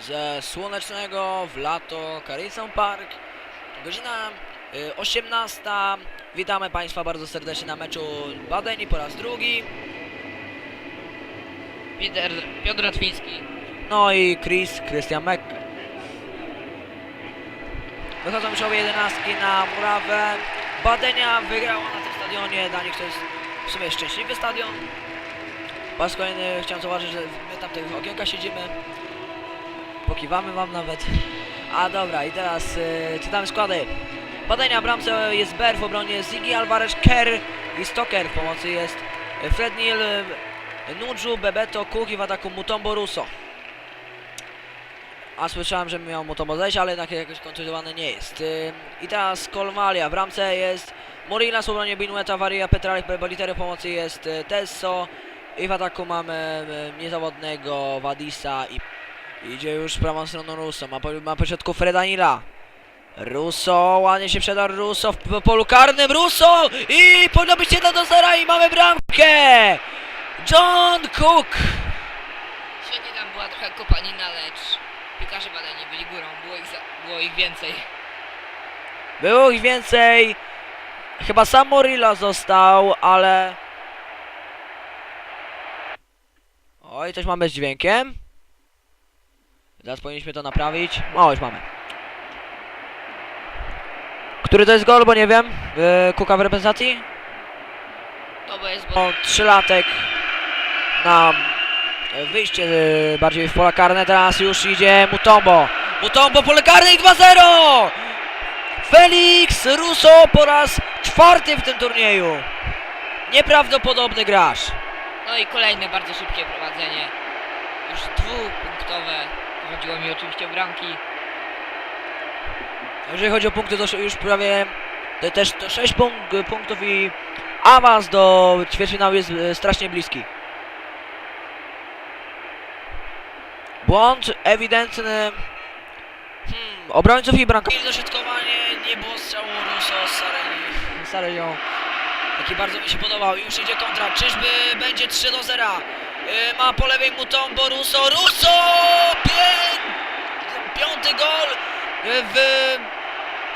ze słonecznego w lato Carrington Park. Godzina y, 18. Witamy Państwa bardzo serdecznie na meczu Badeni po raz drugi. Peter, Piotr Ratwiński. No i Chris, Christian Meck. Wychodzą już obie jedenastki na murawę. Badenia wygrała na tym stadionie. Dla nich to jest w sumie szczęśliwy stadion. Po raz kolejny chciałem zauważyć, że my tam tego okienka siedzimy. Pokiwamy wam nawet. A dobra, i teraz y, czytamy składy. Badenia w bramce jest Ber, w obronie Ziggy, Alvarez, Kerr i Stoker. W pomocy jest y, Fred Neal, y, Nudżu, Bebeto, Cook i w ataku Mutombo Russo. A słyszałem, że miał Mutombo zejść, ale jednak jakoś kontuzjowany nie jest. Ym, I teraz Kolmalia. W bramce jest Morila, w obronie Binueta, Varia, Petralik, Bolitery, w pomocy jest y, Tesso. I w ataku mamy y, niezawodnego Wadisa i idzie już prawą stroną Russo. Ma po, ma po środku Fredanila. Russo, ładnie się przedarł Russo w polu karnym. Russo! I powinno być 1 do 0 i mamy bramkę! John Cook! Świetnie tam była trochę kopanina, lecz piłkarze badani byli górą, było ich, za, było ich więcej. Było ich więcej. Chyba sam Morilla został, ale... Oj, coś mamy z dźwiękiem. Zaraz powinniśmy to naprawić. O, już mamy. Który to jest gol, bo nie wiem. Yy, Kuka w reprezentacji? To bo jest, bo trzylatek na wyjście e, bardziej w pola karne. Teraz już idzie Mutombo. Mutombo pole karne i 2-0! Felix Russo po raz czwarty w tym turnieju. Nieprawdopodobny gracz. no i kolejne bardzo szybkie prowadzenie. Już dwupunktowe. Chodziło mi oczywiście o bramki. Jeżeli chodzi o punkty, to już prawie to też to 6 punk punktów i awans do ćwierćfinału jest e, strasznie bliski. Błąd ewidentny hmm, obrońców i bramkarzy. Dośrodkowanie, nie było strzału Russo z Sarenią. Taki bardzo mi się podobał. Już idzie kontra. Czyżby będzie 3 do 0? Ma po lewej Mutombo Russo. Russo! Pię... Piąty gol w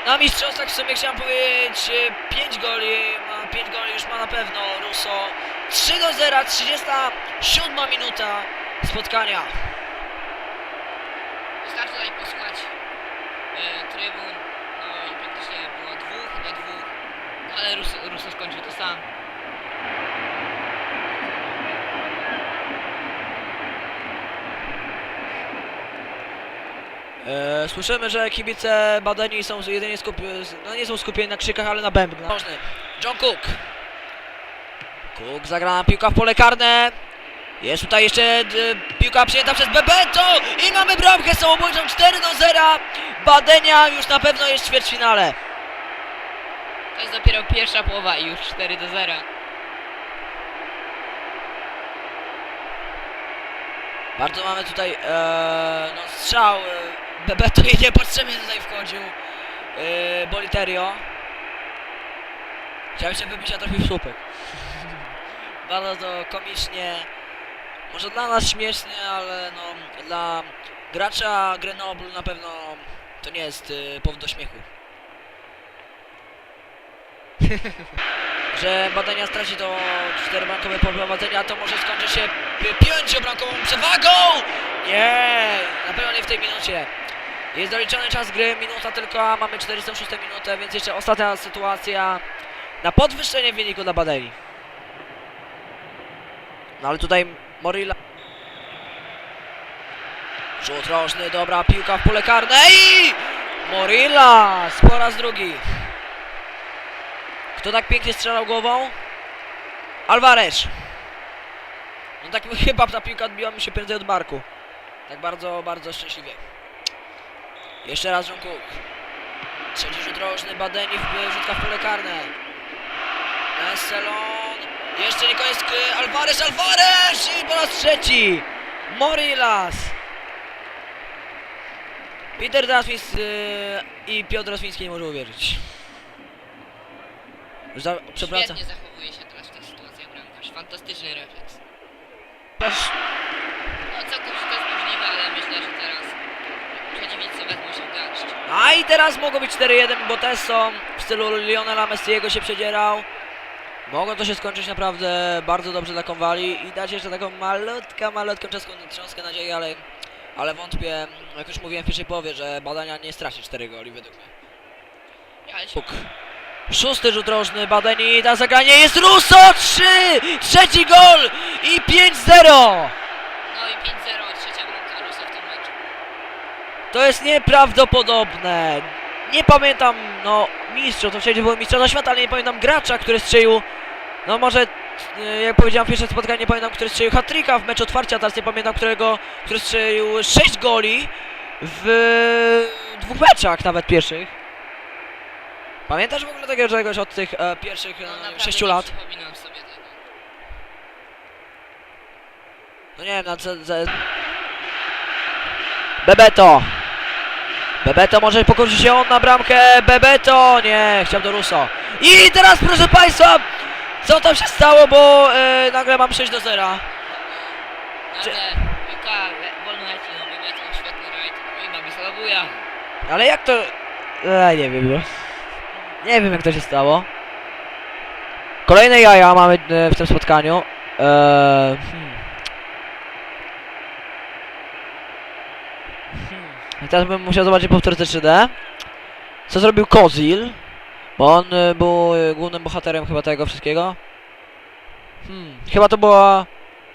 na mistrzostwach w sumie chciałem powiedzieć 5 goli, ma 5 goli już ma na pewno Russo. 3 do 0, 37 minuta spotkania. Wystarczy tutaj posłuchać e, trybun. No i praktycznie było dwóch do dwóch. Ale Russo, Russo skończył to sam. E, słyszymy, że kibice badani są jedynie skupi no nie są skupieni na krzykach, ale na bębnach. John Cook. Cook zagrana piłka w pole karne. Jest tutaj jeszcze piłka przyjęta przez Bebeto i mamy bramkę samobójczą 4 do 0. Badenia już na pewno jest w ćwierćfinale. To jest dopiero pierwsza połowa i już 4 do 0. Bardzo mamy tutaj e, no, strzał. Bebeto i niepotrzebnie tutaj wchodził. E, Boliterio. Chciałem się wybić, a trafił w słupek. Bardzo to komicznie. Może dla nas śmiesznie, ale no dla gracza Grenoble na pewno to nie jest e, powód do śmiechu. że badania straci to 4 bramkowe poprowadzenia, to może skończy się 5 bramkową przewagą! Nie, na pewno nie w tej minucie. Jest doliczony czas gry, minuta tylko, a mamy 46 minutę, więc jeszcze ostatnia sytuacja na podwyższenie wyniku dla Badeli. No ale tutaj Morilla. Rzut rożny, dobra piłka w pole karne i Morilla po raz drugi. Kto tak pięknie strzelał głową? Alvarez. No tak chyba ta piłka odbiła mi się prędzej od barku. Tak bardzo, bardzo szczęśliwie. Jeszcze raz John Cook. Trzeci rzut rożny, Badeni w rzutka w pole karne. Esselon. Jeszcze nie koniec. Alvarez, Alvarez! I po raz trzeci. Morilas. Peter Draswins i Piotr Draswiński nie może uwierzyć. Za, przepraszam. Świetnie zachowuje się teraz w tej sytuacji bramkarz. Fantastyczny refleks. Też No całkowicie to jest możliwe, ale myślę, że teraz A i teraz mogło być 4-1, bo też są w stylu Lionela Messiego się przedzierał. Mogą to się skończyć naprawdę bardzo dobrze dla Konwali i dać jeszcze taką malutką, malutką czeską trząskę nadziei, ale, ale wątpię, jak już mówiłem w pierwszej połowie, że badania nie straci 4 goli według mnie. Puk. Szósty rzut rożny, Badeni, na zagranie jest Russo, 3! Trzeci gol i 5-0! No i 5-0, trzecia bramka Rusa w tym meczu. To jest nieprawdopodobne. Nie pamiętam, no, mistrzów, to wtedy było mistrzostwo świata, ale nie pamiętam gracza, który strzelił, no może, e, jak powiedziałem w pierwszym spotkaniu, nie pamiętam, który strzelił hat-tricka w meczu otwarcia, teraz nie pamiętam, którego, który strzelił 6 goli w dwóch meczach nawet pierwszych. Pamiętasz w ogóle takiego czegoś od tych e, pierwszych No e, naprawdę 6 nie lat? przypominam sobie tego. No nie wiem, na co... Bebeto! Bebeto może pokusi się on na bramkę, Bebeto! Nie, chciał do Russo. I teraz proszę Państwa, co tam się stało, bo e, nagle mam 6 do 0. Czy- Nagle piłka le- wolno leci, no świetny rajd. No i mamy Salabuja. Ale jak to... E, nie wiem, no. Nie wiem jak to się stało. Kolejne jaja mamy e, w tym spotkaniu. E, hmm. Hmm. I teraz bym musiał zobaczyć powtórce 3D. Co zrobił Kozil? Bo on e, był e, głównym bohaterem chyba tego wszystkiego. Hmm. Chyba to była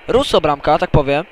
Russo bramka, tak powiem.